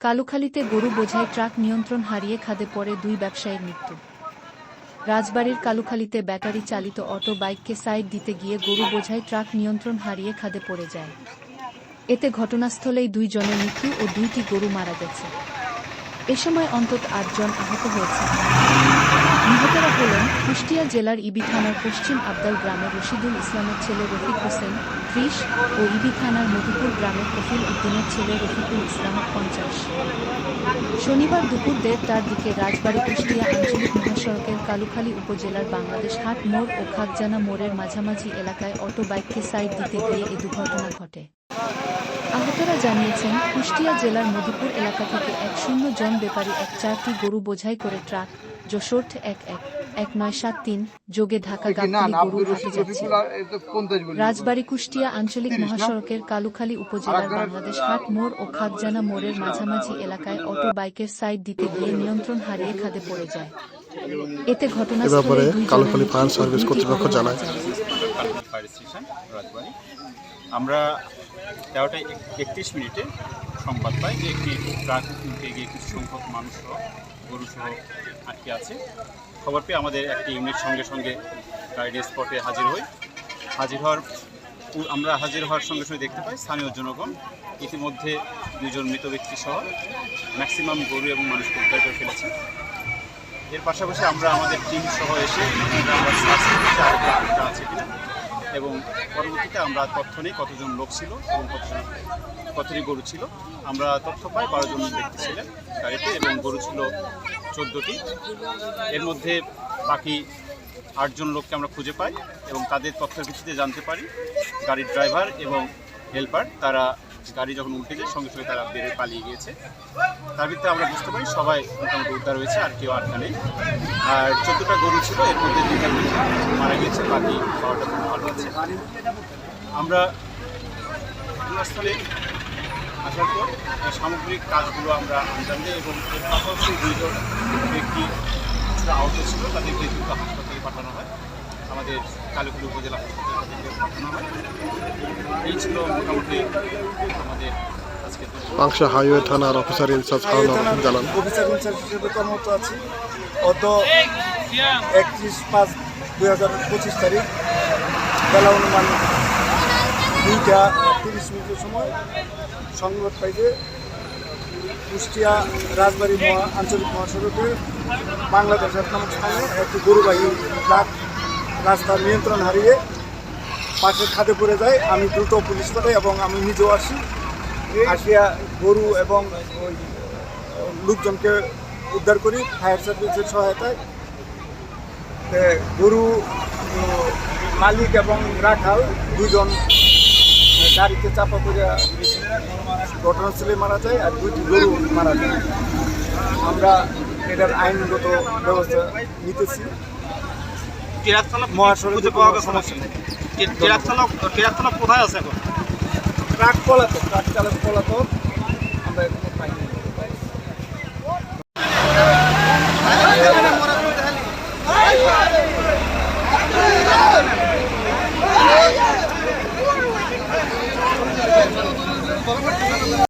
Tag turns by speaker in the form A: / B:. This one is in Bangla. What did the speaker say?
A: কালুখালীতে গরু বোঝাই ট্রাক নিয়ন্ত্রণ হারিয়ে খাদে পড়ে দুই ব্যবসায়ীর মৃত্যু। রাজবাড়ির কালুখালীতে ব্যাটারি চালিত অটো বাইককে সাইড দিতে গিয়ে গরু বোঝাই ট্রাক নিয়ন্ত্রণ হারিয়ে খাদে পড়ে যায়। এতে ঘটনাস্থলেই দুই জনের মৃত্যু ও দুইটি গরু মারা গেছে। এ সময় অন্তত আটজন আহত হয়েছে। নিহতরা হলেন কুষ্টিয়া জেলার ইবি থানার পশ্চিম আবদাল গ্রামের রশিদুল ইসলামের ছেলে রফিক হোসেন ত্রিশ ও ইবি থানার মধুপুর গ্রামের কফিল উদ্দিনের ছেলে রফিকুল ইসলাম পঞ্চাশ। শনিবার দুপুর দেড়টার দিকে রাজবাড়ী কুষ্টিয়া আঞ্চলিক মহাসড়কের কালুখালী উপজেলার বাংলাদেশ হাট মোড় ও খাগজানা মোড়ের মাঝামাঝি এলাকায় অটো বাইককে সাইড দিতে গিয়ে এ দুর্ঘটনা ঘটে। আহতরা জানিয়েছেন, কুষ্টিয়া জেলার মধুপুর এলাকা থেকে এক শূন্য জন ব্যাপারী এক চারটি গরু বোঝাই করে ট্রাক যশোর এক এক এক নয় সাত তিন যোগে ঢাকা রাজবাড়ী কুষ্টিয়া আঞ্চলিক মহাসড়কের কালুখালী উপজেলার বাংলাদেশ হাট মোড় ও খাদজানা মোড়ের মাঝামাঝি এলাকায় অটো বাইকের সাইড দিতে গিয়ে নিয়ন্ত্রণ হারিয়ে খাদে পড়ে যায়। এতে ঘটনাস্থলে
B: কালুখালী ফায়ার সার্ভিস কর্তৃপক্ষ জানায়।
A: মারা যায়।
C: Fire station Rajbari. আমরা তেরোটা একত্রিশ মিনিটে সংবাদ পাই যে একটি ট্রাক উল্টে গিয়ে কিছু সংখ্যক মানুষ সহ গরু সহ আটকে আছে। খবর পেয়ে আমাদের একটি ইউনিট সঙ্গে সঙ্গে গাইড স্পটে হাজির হই। হাজির হওয়ার আমরা হাজির হওয়ার সঙ্গে সঙ্গে দেখতে পাই স্থানীয় জনগণ। ইতিমধ্যে দুজন মৃত ব্যক্তি সহ ম্যাক্সিমাম গরু এবং মানুষকে উদ্ধার করে ফেলেছে। এর পাশাপাশি আমরা আমাদের টিম সহ এসে আছে কিনা। এবং পরবর্তীতে আমরা তথ্য নিই কতজন লোক ছিল এবং কতজন কতটি গরু ছিল, আমরা তথ্য পাই, বারো জন ব্যক্তি ছিলেন গাড়িতে এবং গরু ছিল চোদ্দোটি। এর মধ্যে বাকি আটজন লোককে আমরা খুঁজে পাই এবং তাদের তথ্যের ভিত্তিতে জানতে পারি। গাড়ির ড্রাইভার এবং হেল্পার, তারা গাড়ি যখন উল্টে যায়, সঙ্গে সঙ্গে তারা বেড়ে পালিয়ে গিয়েছে। তার ভিত্তিতে আমরা বুঝতে পারি, সবাই মোটামুটি উদ্ধার হয়েছে, আর কেউ আটকা নেই। আর চোদ্দোটা গরু ছিল, এর মধ্যে দুইটা মারা গেছে বাকি বারোটা ভালো আছে। আমরা ঘটনাস্থলে আসার পর এই সামগ্রিক কাজগুলো আমরা আঞ্জাম দিই এবং এর পাশাপাশি দুইজন ব্যক্তি কিছুটা আহত ছিল তাদেরকে দ্রুত হাসপাতালে পাঠানো হয়। আমাদের কালীপুর উপজেলা হাসপাতালে তাদেরকে পাঠানো হয়। এই ছিল মোটামুটি আমাদের আজকে
B: পাংশা হাইওয়ে থানার অফিসার ইনচার্জ জানান।
D: অফিসার ইনচার্জ হিসেবে কর্মরত আছি। গত একত্রিশ পাঁচ দুই হাজার পঁচিশ তারিখ বেলা অনুমান দুইটা তিরিশ মিনিটের সময় সংবাদ পাই যে কুষ্টিয়া রাজবাড়ী মহা, আঞ্চলিক মহাসড়কে বাংলাদেশ এক নম্বর স্থানে একটি গরুবাহী ট্রাক রাস্তার নিয়ন্ত্রণ হারিয়ে পাশের খাদে পড়ে যায়। আমি দ্রুত পুলিশ পাঠাই এবং আমি নিজেও আসি। আসিয়া গরু এবং ওই লোকজনকে উদ্ধার করি, ফায়ার সার্ভিসের সহায়তায়। গরু মালিক এবং রাখাল দুজন গাড়িতে চাপা পড়ে ঘটনাস্থলে মারা যায় আর দুইটি গরু মারা যায়। আমরা এটার আইনগত ব্যবস্থা নিতেছি। মহাসড়কে
E: পাওয়া গেছে
D: সমস্যা
E: ট্রাক কোথায় আছে এখন?
D: ট্রাক পলাতক ট্রাক চালক পলাতক। আমরা এখানে